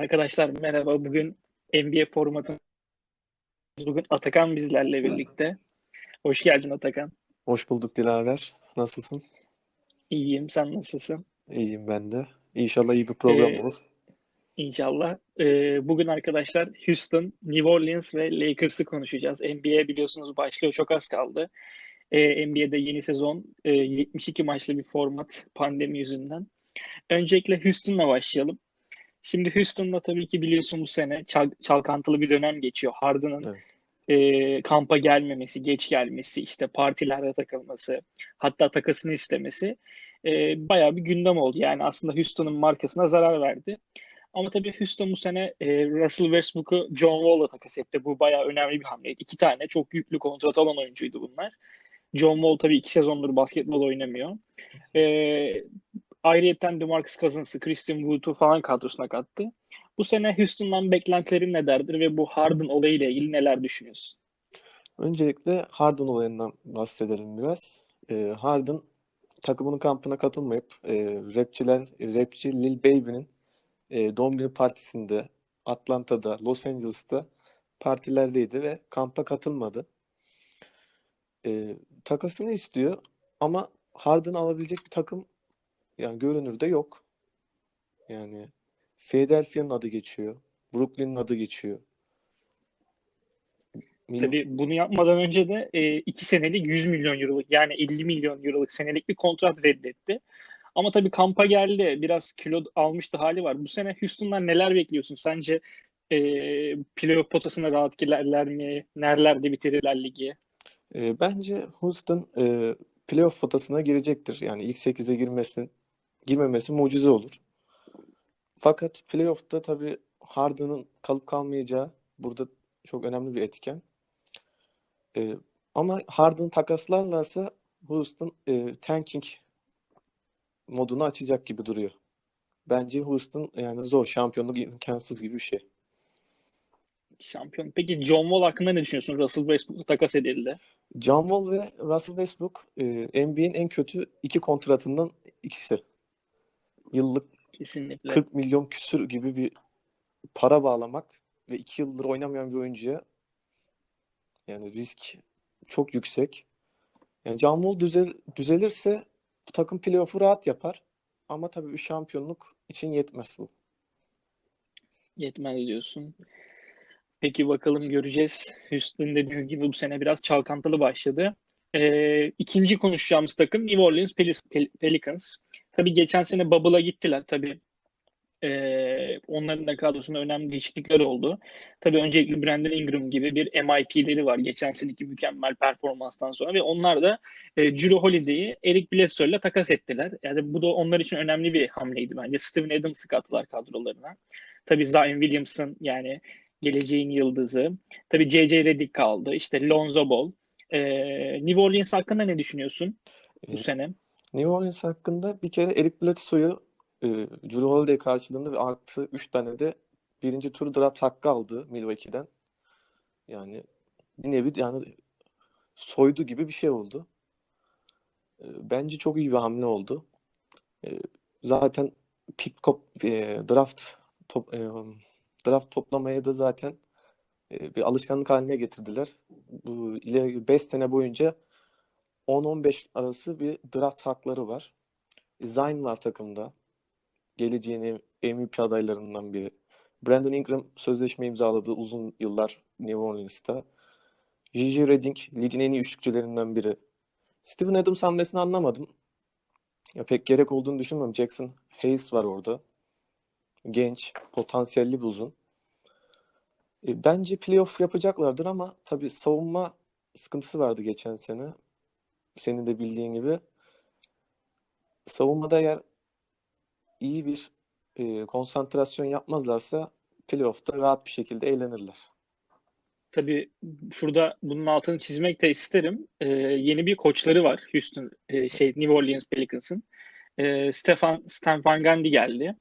Arkadaşlar merhaba. Bugün NBA formatı. Bugün Atakan bizlerle birlikte. Hoş geldin Atakan. Hoş bulduk Dilaver. Nasılsın? İyiyim. Sen nasılsın? İyiyim ben de. İnşallah iyi bir program Ee, olur. İnşallah. Ee, bugün arkadaşlar Houston, New Orleans ve Lakers'ı konuşacağız. NBA biliyorsunuz başlıyor. Çok az kaldı. Ee, NBA'de yeni sezon e, 72 maçlı bir format pandemi yüzünden. Öncelikle Houston'la başlayalım. Şimdi Houston'da tabii ki biliyorsun bu sene çal- çalkantılı bir dönem geçiyor. Harden'ın Evet. e, kampa gelmemesi, geç gelmesi, işte partilerde takılması, hatta takasını istemesi e, bayağı bir gündem oldu. Yani aslında Houston'un markasına zarar verdi. Ama tabii Houston bu sene e, Russell Westbrook'u John Wall'la takas etti. Bu bayağı önemli bir hamleydi. İki tane çok yüklü kontrat alan oyuncuydu bunlar. John Wall tabii iki sezondur basketbol oynamıyor. E, ayrıyeten DeMarcus Cousins'ı, Christian Wood'u falan kadrosuna kattı. Bu sene Houston'dan beklentilerin nelerdir ve bu Harden olayıyla ilgili neler düşünüyorsun? Öncelikle Harden olayından bahsedelim biraz. Ee, Harden takımının kampına katılmayıp e, rapçiler, rapçi Lil Baby'nin e, doğum günü partisinde Atlanta'da, Los Angeles'ta partilerdeydi ve kampa katılmadı. E, takasını istiyor ama Harden'ı alabilecek bir takım yani görünürde yok. Yani Philadelphia'nın adı geçiyor. Brooklyn'in adı geçiyor. Mil- Tabii bunu yapmadan önce de e, iki senelik 100 milyon euroluk yani 50 milyon euroluk senelik bir kontrat reddetti. Ama tabii kampa geldi. Biraz kilo almıştı hali var. Bu sene Houston'dan neler bekliyorsun? Sence e, playoff potasına rahat girerler mi? Nerelerde bitirirler ligi? E, bence Houston e, playoff potasına girecektir. Yani ilk 8'e girmesin, girmemesi mucize olur. Fakat playoff'ta tabii Harden'ın kalıp kalmayacağı burada çok önemli bir etken. E, ama Harden takaslarlarsa Houston e, tanking modunu açacak gibi duruyor. Bence Houston yani zor şampiyonluk imkansız gibi bir şey. Şampiyon. Peki John Wall hakkında ne düşünüyorsun? Russell Westbrook takas edildi. John Wall ve Russell Westbrook e, NBA'in en kötü iki kontratından ikisi. Yıllık Kesinlikle. 40 milyon küsür gibi bir para bağlamak ve 2 yıldır oynamayan bir oyuncuya yani risk çok yüksek. Yani Wall düzel, düzelirse bu takım playoff'u rahat yapar. Ama tabii bir şampiyonluk için yetmez bu. Yetmez diyorsun. Peki bakalım göreceğiz. Houston dediğiniz gibi bu sene biraz çalkantılı başladı. Ee, ikinci konuşacağımız takım New Orleans Pel- Pel- Pelicans. Tabii geçen sene Bubble'a gittiler. Tabii ee, onların da kadrosunda önemli değişiklikler oldu. Tabii öncelikle Brandon Ingram gibi bir MIP'leri var geçen seneki mükemmel performanstan sonra ve onlar da e, Jrue Holiday'i Eric Bledsoe'yla takas ettiler. Yani bu da onlar için önemli bir hamleydi bence. Steven Adams'ı kattılar kadrolarına. Tabii Zion Williamson yani geleceğin yıldızı. Tabii J.J. Redick kaldı. İşte Lonzo Ball. Ee, New Orleans hakkında ne düşünüyorsun bu Ee, sene? New Orleans hakkında bir kere Eric Bledsoe'yu e, Jrue Holiday karşılığında ve artı 3 tane de birinci tur draft hakkı aldı Milwaukee'den. Yani bir nevi yani soydu gibi bir şey oldu. E, Bence çok iyi bir hamle oldu. E, Zaten pick kop, e, draft top, e, draft toplamaya da zaten e, bir alışkanlık haline getirdiler. Bu ileri 5 sene boyunca 10-15 arası bir draft hakları var. Zion var takımda. Geleceğin MVP adaylarından biri. Brandon Ingram sözleşme imzaladı uzun yıllar New Orleans'ta. J.J. Redick ligin en iyi üçlükçülerinden biri. Steven Adams hamlesini anlamadım. Ya pek gerek olduğunu düşünmüyorum. Jackson Hayes var orada. Genç, potansiyelli bir uzun. E, bence playoff yapacaklardır ama tabii savunma sıkıntısı vardı geçen sene. Senin de bildiğin gibi. Savunmada eğer iyi bir e, konsantrasyon yapmazlarsa playoff'ta rahat bir şekilde eğlenirler. Tabii şurada bunun altını çizmek de isterim. Ee, yeni bir koçları var Houston, e, şey New Orleans Pelicans'ın. Ee, Stefan Stan Van geldi.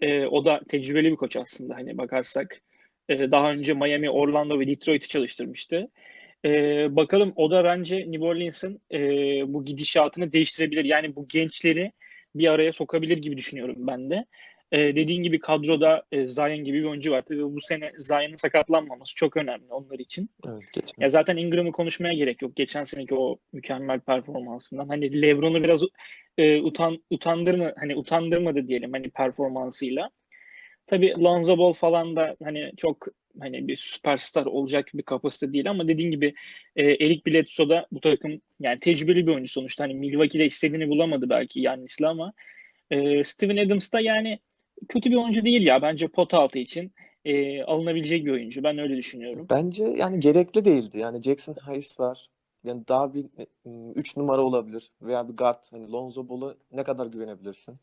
Ee, o da tecrübeli bir koç aslında hani bakarsak. Ee, daha önce Miami, Orlando ve Detroit'i çalıştırmıştı. Ee, bakalım o da bence New Orleans'ın e, bu gidişatını değiştirebilir. Yani bu gençleri bir araya sokabilir gibi düşünüyorum ben de. e, dediğin gibi kadroda e, Zion gibi bir oyuncu var. Tabii bu sene Zion'ın sakatlanmaması çok önemli onlar için. Evet, geçen. Ya zaten Ingram'ı konuşmaya gerek yok. Geçen seneki o mükemmel performansından. Hani LeBron'u biraz e, utan utandırma hani utandırmadı diyelim hani performansıyla. Tabii Lonzo Ball falan da hani çok hani bir süperstar olacak bir kapasite değil ama dediğin gibi e, Eric Bledsoe da bu takım yani tecrübeli bir oyuncu sonuçta. Hani Milwaukee'de istediğini bulamadı belki Yannis'le ama e, Steven Adams da yani kötü bir oyuncu değil ya. Bence pot altı için e, alınabilecek bir oyuncu. Ben öyle düşünüyorum. Bence yani gerekli değildi. Yani Jackson Hayes var. Yani daha bir 3 numara olabilir veya bir guard. Hani Lonzo Ball'a ne kadar güvenebilirsin?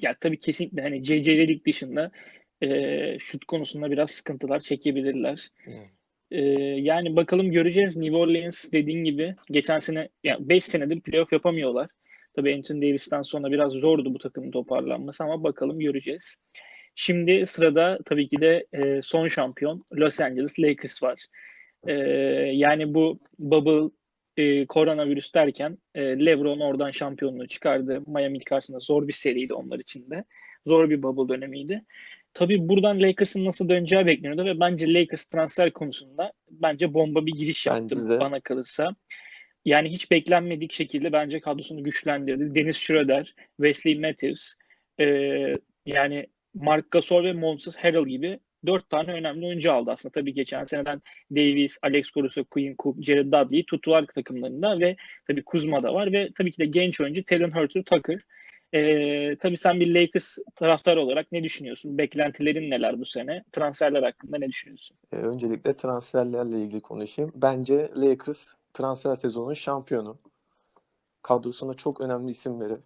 Ya tabii kesinlikle hani CC dedik dışında e, şut konusunda biraz sıkıntılar çekebilirler. Hmm. E, yani bakalım göreceğiz. New Orleans dediğin gibi geçen sene yani 5 senedir playoff yapamıyorlar. Tabii Anthony Davis'ten sonra biraz zordu bu takımın toparlanması ama bakalım göreceğiz. Şimdi sırada tabii ki de e, son şampiyon Los Angeles Lakers var. E, yani bu bubble e, koronavirüs derken e, LeBron oradan şampiyonluğu çıkardı. Miami karşısında zor bir seriydi onlar için de. Zor bir bubble dönemiydi. Tabii buradan Lakers'ın nasıl döneceği bekleniyordu ve bence Lakers transfer konusunda bence bomba bir giriş yaptı Bence de. bana kalırsa. Yani hiç beklenmedik şekilde bence kadrosunu güçlendirdi. Dennis Schroeder, Wesley Matthews, e, yani Mark Gasol ve Moses Harrell gibi dört tane önemli oyuncu aldı aslında. Tabii geçen seneden Davis, Alex Caruso, Quinn Cook, Jared Dudley'i tuttular takımlarında ve tabii Kuzma da var ve tabii ki de genç oyuncu Talon Herter Tucker. Ee, tabii sen bir Lakers taraftarı olarak ne düşünüyorsun? Beklentilerin neler bu sene? Transferler hakkında ne düşünüyorsun? Ee, öncelikle transferlerle ilgili konuşayım. Bence Lakers transfer sezonunun şampiyonu. Kadrosuna çok önemli isimleri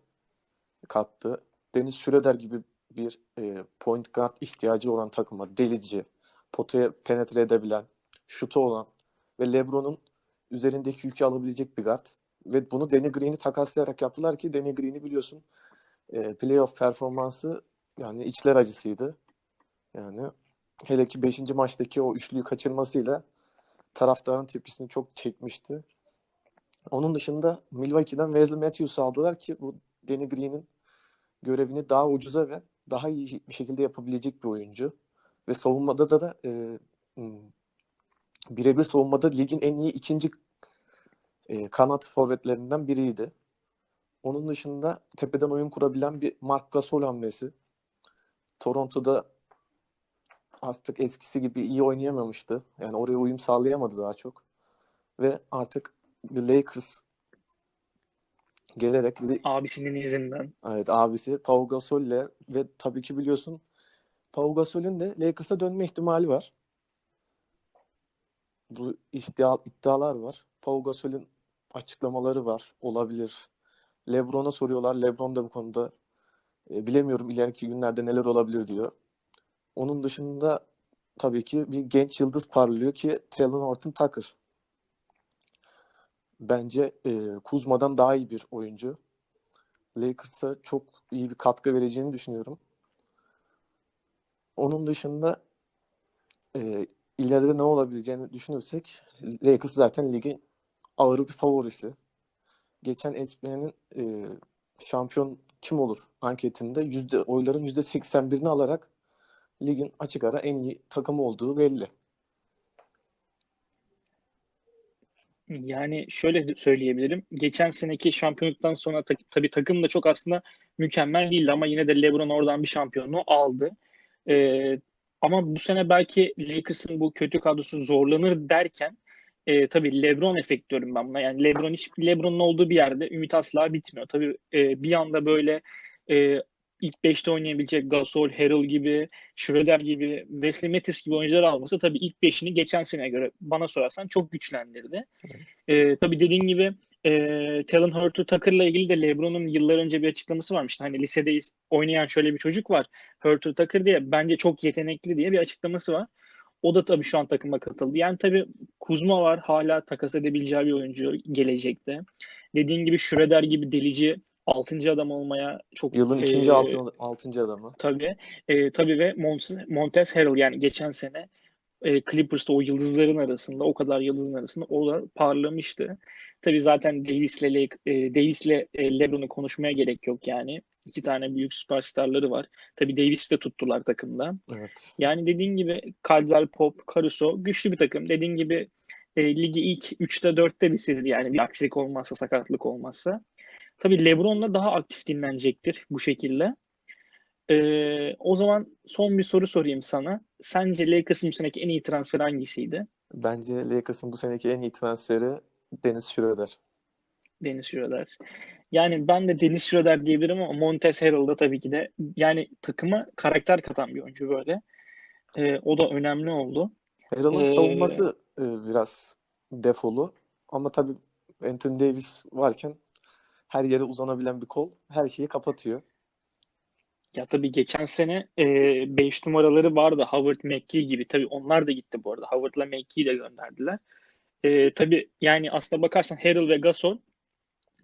kattı. Dennis Schroeder gibi bir e, point guard ihtiyacı olan takıma delici, potaya penetre edebilen, şutu olan ve LeBron'un üzerindeki yükü alabilecek bir guard. Ve bunu Danny Green'i takaslayarak yaptılar ki Danny Green'i biliyorsun e, playoff performansı yani içler acısıydı. Yani hele ki 5. maçtaki o üçlüyü kaçırmasıyla taraftarın tepkisini çok çekmişti. Onun dışında Milwaukee'den Wesley Matthews'u aldılar ki bu Danny Green'in görevini daha ucuza ve daha iyi bir şekilde yapabilecek bir oyuncu. Ve savunmada da, da e, birebir savunmada ligin en iyi ikinci e, kanat forvetlerinden biriydi. Onun dışında tepeden oyun kurabilen bir Mark Gasol hamlesi. Toronto'da artık eskisi gibi iyi oynayamamıştı. Yani oraya uyum sağlayamadı daha çok. Ve artık bir Lakers gelerek abisinin izinden. Evet abisi Pau Gasol'le ve tabii ki biliyorsun Pau Gasol'ün de Lakers'a dönme ihtimali var. Bu iddia, iddialar var. Pau Gasol'ün açıklamaları var. Olabilir. LeBron'a soruyorlar. LeBron da bu konuda e, bilemiyorum ileriki günlerde neler olabilir diyor. Onun dışında tabii ki bir genç yıldız parlıyor ki Talon Horton Tucker. Bence e, Kuzma'dan daha iyi bir oyuncu. Lakers'a çok iyi bir katkı vereceğini düşünüyorum. Onun dışında e, ileride ne olabileceğini düşünürsek Lakers zaten ligin ağır bir favorisi. Geçen ESPN'in e, şampiyon kim olur anketinde yüzde oyların yüzde 81'ini alarak ligin açık ara en iyi takımı olduğu belli. Yani şöyle söyleyebilirim. Geçen seneki şampiyonluktan sonra ta- tabii takım da çok aslında mükemmel değildi ama yine de LeBron oradan bir şampiyonluğu aldı. Ee, ama bu sene belki Lakers'ın bu kötü kadrosu zorlanır derken e, tabii LeBron efekt diyorum ben buna. Yani LeBron hiç LeBron'un olduğu bir yerde ümit asla bitmiyor. Tabii e, bir anda böyle e, ilk 5'te oynayabilecek Gasol, Harrell gibi, Schroeder gibi, Wesley Matthews gibi oyuncular alması tabii ilk 5'ini geçen seneye göre bana sorarsan çok güçlendirdi. Ee, tabii dediğin gibi e, Talon Hurter Tucker'la ilgili de LeBron'un yıllar önce bir açıklaması varmıştı. Hani lisedeyiz oynayan şöyle bir çocuk var. Hurter Tucker diye bence çok yetenekli diye bir açıklaması var. O da tabii şu an takıma katıldı. Yani tabii Kuzma var hala takas edebileceği bir oyuncu gelecekte. Dediğin gibi Schroeder gibi delici altıncı adam olmaya çok Yılın e, ikinci altın, altıncı adamı. Tabii. E, tabii ve Montez, Montez Harrell yani geçen sene e, Clippers'ta o yıldızların arasında, o kadar yıldızın arasında o da parlamıştı. Tabii zaten Davis'le e, Davis'le e, LeBron'u konuşmaya gerek yok yani. İki tane büyük süperstarları var. Tabii Davis'i de tuttular takımda. Evet. Yani dediğin gibi Caldwell Pope, Caruso güçlü bir takım. Dediğin gibi e, ligi ilk 3'te 4'te bitirdi yani bir aksilik olmazsa, sakatlık olmazsa. Tabii LeBron'la daha aktif dinlenecektir bu şekilde. E, o zaman son bir soru sorayım sana. Sence Lakers'ın bu seneki en iyi transfer hangisiydi? Bence Lakers'ın bu seneki en iyi transferi Dennis Schroeder. Dennis Schroeder. Yani ben de Dennis Schroeder diyebilirim ama Montes Harrell da tabii ki de yani takıma karakter katan bir oyuncu böyle. E, o da önemli oldu. Harrell'ın Ee, savunması e, biraz defolu ama tabii Anthony Davis varken her yere uzanabilen bir kol her şeyi kapatıyor. Ya tabii geçen sene 5 numaraları vardı Howard McGee gibi. Tabii onlar da gitti bu arada. Howard'la McGee'yi de gönderdiler. E, tabii yani aslına bakarsan Harrell ve Gasol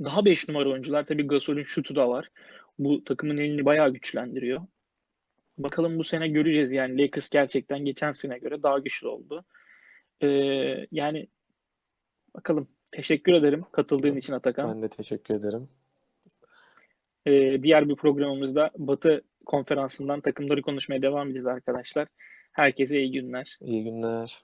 daha 5 numara oyuncular. Tabii Gasol'ün şutu da var. Bu takımın elini bayağı güçlendiriyor. Bakalım bu sene göreceğiz yani Lakers gerçekten geçen sene göre daha güçlü oldu. E, yani bakalım. Teşekkür ederim katıldığın için Atakan. Ben de teşekkür ederim. Ee, diğer bir programımızda Batı konferansından takımları konuşmaya devam edeceğiz arkadaşlar. Herkese iyi günler. İyi günler.